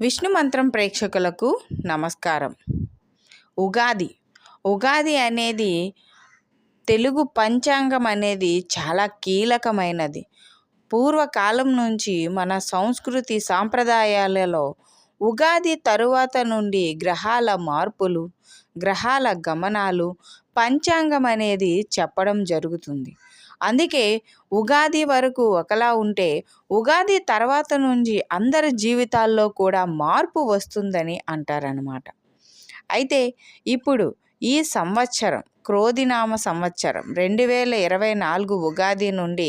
విష్ణు మంత్రం ప్రేక్షకులకు నమస్కారం. ఉగాది. ఉగాది అనేది తెలుగు పంచాంగం అనేది చాలా కీలకమైనది. పూర్వకాలం నుంచి మన సంస్కృతి సాంప్రదాయాలలో ఉగాది తరువాత నుండి గ్రహాల మార్పులు గ్రహాల గమనాలు పంచాంగం అనేది చెప్పడం జరుగుతుంది. అందుకే ఉగాది వరకు ఒకలా ఉంటే ఉగాది తర్వాత నుంచి అందరి జీవితాల్లో కూడా మార్పు వస్తుందని అంటారనమాట అయితే ఇప్పుడు ఈ సంవత్సరం క్రోధినామ సంవత్సరం రెండు వేల ఇరవై నాలుగు ఉగాది నుండి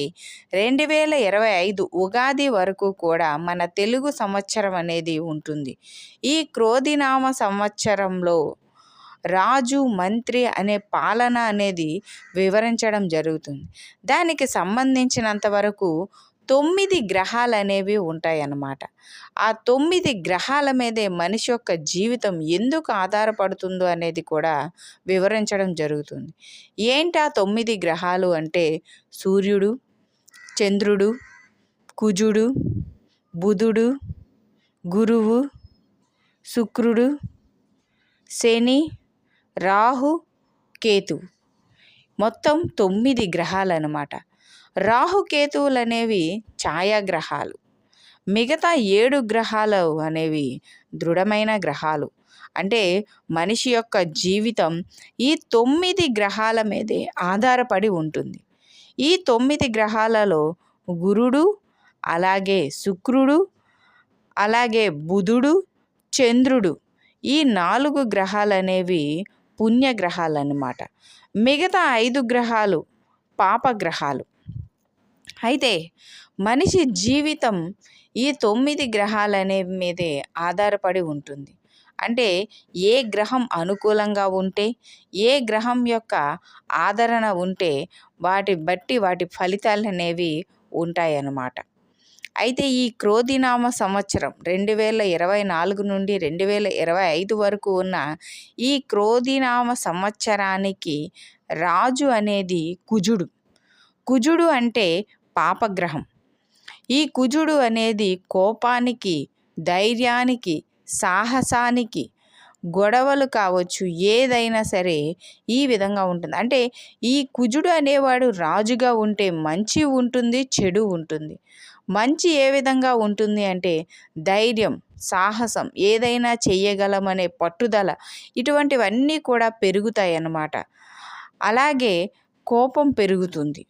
రెండు వేల ఇరవై ఐదు ఉగాది వరకు కూడా మన తెలుగు సంవత్సరం అనేది ఉంటుంది. ఈ క్రోధినామ సంవత్సరంలో రాజు మంత్రి అనే పాలన అనేది వివరించడం జరుగుతుంది. దానికి సంబంధించినంత వరకు తొమ్మిది గ్రహాలు అనేవి ఉంటాయన్నమాట. ఆ తొమ్మిది గ్రహాల మీదే మనిషి యొక్క జీవితం ఎందుకు ఆధారపడుతుందో అనేది కూడా వివరించడం జరుగుతుంది. ఏంటి ఆ తొమ్మిది గ్రహాలు అంటే సూర్యుడు చంద్రుడు కుజుడు బుధుడు గురువు శుక్రుడు శని రాహు కేతు. మొత్తం తొమ్మిది గ్రహాలు అనమాట రాహుకేతువులు అనేవి ఛాయాగ్రహాలు. మిగతా ఏడు గ్రహాలు అనేవి దృఢమైన గ్రహాలు. అంటే మనిషి యొక్క జీవితం ఈ తొమ్మిది గ్రహాల మీదే ఆధారపడి ఉంటుంది. ఈ తొమ్మిది గ్రహాలలో గురుడు అలాగే శుక్రుడు అలాగే బుధుడు చంద్రుడు ఈ నాలుగు గ్రహాలు అనేవి పుణ్యగ్రహాలు అన్నమాట మిగతా ఐదు గ్రహాలు పాపగ్రహాలు. అయితే మనిషి జీవితం ఈ తొమ్మిది గ్రహాలనే మీదే ఆధారపడి ఉంటుంది. అంటే ఏ గ్రహం అనుకూలంగా ఉంటే ఏ గ్రహం యొక్క ఆదరణ ఉంటే వాటి బట్టి వాటి ఫలితాలు అనేవి ఉంటాయన్నమాట. అయితే ఈ క్రోధినామ సంవత్సరం రెండు వేల ఇరవై నాలుగు నుండి రెండు వేల ఇరవై ఐదు వరకు ఉన్న ఈ క్రోధినామ సంవత్సరానికి రాజు అనేది కుజుడు. కుజుడు అంటే పాపగ్రహం. ఈ కుజుడు అనేది కోపానికి ధైర్యానికి సాహసానికి గొడవలు కావచ్చు ఏదైనా సరే ఈ విధంగా ఉంటుంది. అంటే ఈ కుజుడు అనేవాడు రాజుగా ఉంటే మంచి ఉంటుంది చెడు ఉంటుంది. మంచి ఏ విధంగా ఉంటుంది అంటే ధైర్యం సాహసం ఏదైనా చెయ్యగలమనే పట్టుదల ఇటువంటివన్నీ కూడా పెరుగుతాయి అన్నమాట అలాగే కోపం పెరుగుతుంది.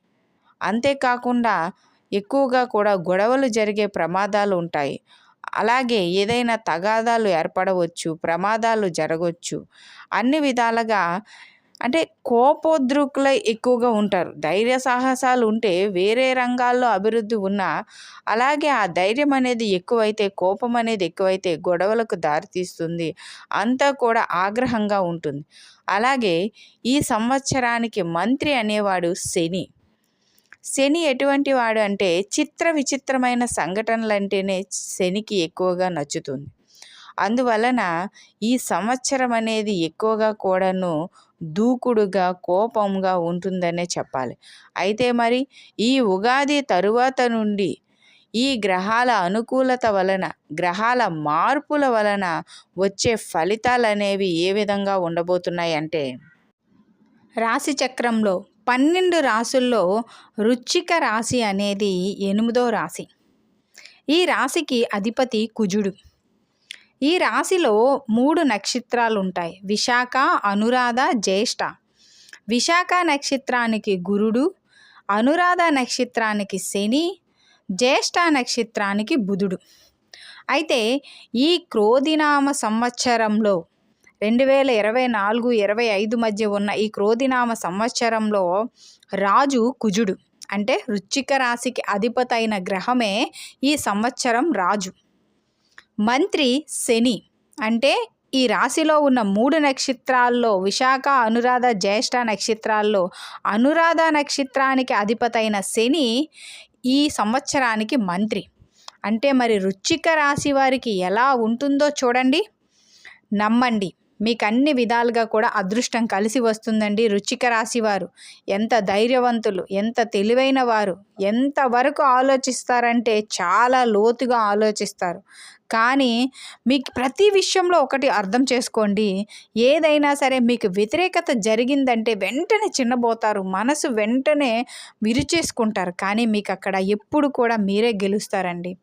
అంతేకాకుండా ఎక్కువగా కూడా గొడవలు జరిగే ప్రమాదాలు ఉంటాయి. అలాగే ఏదైనా తగాదాలు ఏర్పడవచ్చు ప్రమాదాలు జరగవచ్చు అన్ని విధాలుగా అంటే కోపోద్రుకులై ఎక్కువగా ఉంటారు. ధైర్య సాహసాలు ఉంటే వేరే రంగాల్లో అభివృద్ధి ఉన్నా అలాగే ఆ ధైర్యం అనేది ఎక్కువైతే కోపం అనేది ఎక్కువైతే గొడవలకు దారితీస్తుంది అంతా కూడా ఆగ్రహంగా ఉంటుంది. అలాగే ఈ సంవత్సరానికి మంత్రి అనేవాడు శని. శని ఎటువంటి వాడు అంటే చిత్ర విచిత్రమైన సంఘటనలు అంటేనే శనికి ఎక్కువగా నచ్చుతుంది. అందువలన ఈ సంవత్సరం అనేది ఎక్కువగా కూడాను దూకుడుగా కోపంగా ఉంటుందనే చెప్పాలి. అయితే మరి ఈ ఉగాది తరువాత నుండి ఈ గ్రహాల అనుకూలత వలన గ్రహాల మార్పుల వలన వచ్చే ఫలితాలు అనేవి ఏ విధంగా ఉండబోతున్నాయి అంటే రాశి చక్రంలో పన్నెండు రాసుల్లో రుచిక రాశి అనేది ఎనిమిదో రాశి. ఈ రాశికి అధిపతి కుజుడు. ఈ రాశిలో మూడు నక్షత్రాలు ఉంటాయి విశాఖ అనురాధ జ్యేష్ఠ. విశాఖ నక్షత్రానికి గురుడు అనురాధ నక్షత్రానికి శని జ్యేష్ఠ నక్షత్రానికి బుధుడు. అయితే ఈ క్రోధినామ సంవత్సరంలో రెండు వేల ఇరవై నాలుగు ఇరవై ఐదు మధ్య ఉన్న ఈ క్రోధినామ సంవత్సరంలో రాజు కుజుడు. అంటే వృచ్చిక రాశికి అధిపతైన గ్రహమే ఈ సంవత్సరం రాజు. మంత్రి శని. అంటే ఈ రాశిలో ఉన్న మూడు నక్షత్రాల్లో విశాఖ అనురాధ జ్యేష్ఠ నక్షత్రాల్లో అనురాధ నక్షత్రానికి అధిపతైన శని ఈ సంవత్సరానికి మంత్రి. అంటే మరి రుచిక రాశి వారికి ఎలా ఉంటుందో చూడండి. నమ్మండి. మీకు అన్ని విధాలుగా కూడా అదృష్టం కలిసి వస్తుందండి రుచిక రాశి వారు. ఎంత ధైర్యవంతులు ఎంత తెలివైన వారు ఎంతవరకు ఆలోచిస్తారంటే చాలా లోతుగా ఆలోచిస్తారు. కానీ మీకు ప్రతి విషయంలో ఒకటి అర్థం చేసుకోండి. ఏదైనా సరే మీకు వ్యతిరేకత జరిగిందంటే వెంటనే చిన్నబోతారు. మనసు వెంటనే విరిచేసుకుంటారు. కానీ మీకు అక్కడ ఎప్పుడు కూడా మీరే గెలుస్తారండి.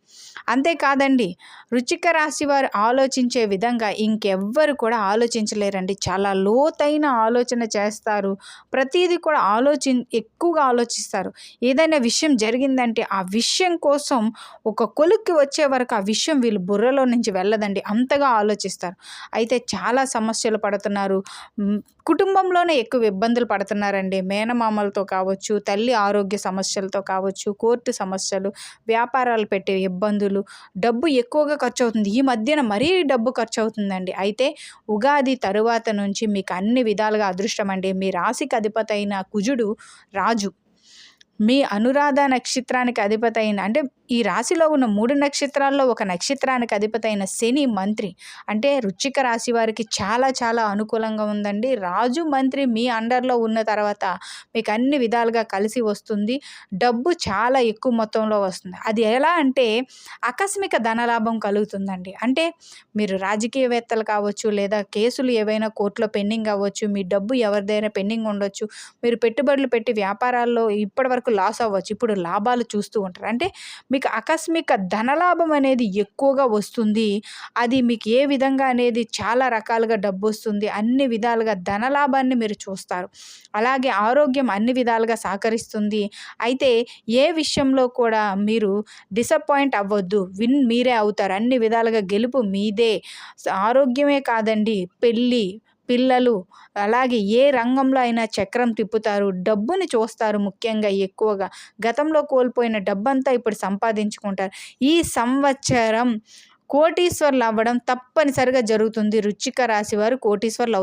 అంతేకాదండి రుచిక రాశి వారు ఆలోచించే విధంగా ఇంకెవ్వరు కూడా ఆలోచించలేరండి. చాలా లోతైన ఆలోచన చేస్తారు. ప్రతిదీ కూడా ఆలోచి ఎక్కువగా ఆలోచిస్తారు. ఏదైనా విషయం జరిగిందంటే ఆ విషయం కోసం ఒక కొలుక్కి వచ్చే వరకు ఆ విషయం వీళ్ళు బుర్రలో నుంచి వెళ్ళదండి. అంతగా ఆలోచిస్తారు. అయితే చాలా సమస్యలు పడుతున్నారు. కుటుంబంలోనే ఎక్కువ ఇబ్బందులు పడుతున్నారండి. మేనమామలతో కావచ్చు తల్లి ఆరోగ్య సమస్యలతో కావచ్చు కోర్టు సమస్యలు వ్యాపారాలు పెట్టే ఇబ్బందులు డబ్బు ఎక్కువగా ఖర్చు అవుతుంది ఈ మధ్యన మరీ డబ్బు ఖర్చు అవుతుందండి అయితే ఉగాది తరువాత నుంచి మీకు అన్ని విధాలుగా అదృష్టం అండి మీ రాశికి అధిపతి అయిన కుజుడు రాజు. మీ అనురాధ నక్షత్రానికి అధిపతైన అంటే ఈ రాశిలో ఉన్న మూడు నక్షత్రాల్లో ఒక నక్షత్రానికి అధిపతైన శని మంత్రి. అంటే రుచిక రాశి వారికి చాలా చాలా అనుకూలంగా ఉందండి. రాజు మంత్రి మీ అండర్లో ఉన్న తర్వాత మీకు అన్ని విధాలుగా కలిసి వస్తుంది. డబ్బు చాలా ఎక్కువ మొత్తంలో వస్తుంది. అది ఎలా అంటే ఆకస్మిక ధనలాభం కలుగుతుందండి. అంటే మీరు రాజకీయవేత్తలు కావచ్చు లేదా కేసులు ఏవైనా కోర్టులో పెండింగ్ అవ్వచ్చు మీ డబ్బు ఎవరిదైనా పెండింగ్ ఉండొచ్చు. మీరు పెట్టుబడులు పెట్టి వ్యాపారాల్లో ఇప్పటివరకు లాస్ అవ్వచ్చు. ఇప్పుడు లాభాలు చూస్తూ ఉంటారు. అంటే మీకు ఆకస్మిక ధనలాభం అనేది ఎక్కువగా వస్తుంది. అది మీకు ఏ విధంగా అనేది చాలా రకాలుగా డబ్బు వస్తుంది. అన్ని విధాలుగా ధనలాభాన్ని మీరు చూస్తారు. అలాగే ఆరోగ్యం అన్ని విధాలుగా సహకరిస్తుంది. అయితే ఏ విషయంలో కూడా మీరు డిసప్పాయింట్ అవ్వద్దు. విన్ మీరే అవుతారు. అన్ని విధాలుగా గెలుపు మీదే. ఆరోగ్యమే కాదండి. పెళ్ళి పిల్లలు అలాగే ఏ రంగంలో అయినా చక్రం తిప్పుతారు డబ్బుని చూస్తారు ముఖ్యంగా ఎక్కువగా. గతంలో కోల్పోయిన డబ్బంతా ఇప్పుడు సంపాదించుకుంటారు. ఈ సంవత్సరం కోటీశ్వర్లు అవ్వడం తప్పనిసరిగా జరుగుతుంది. రుచిక రాశి వారు కోటీశ్వర్లు అవుతారు.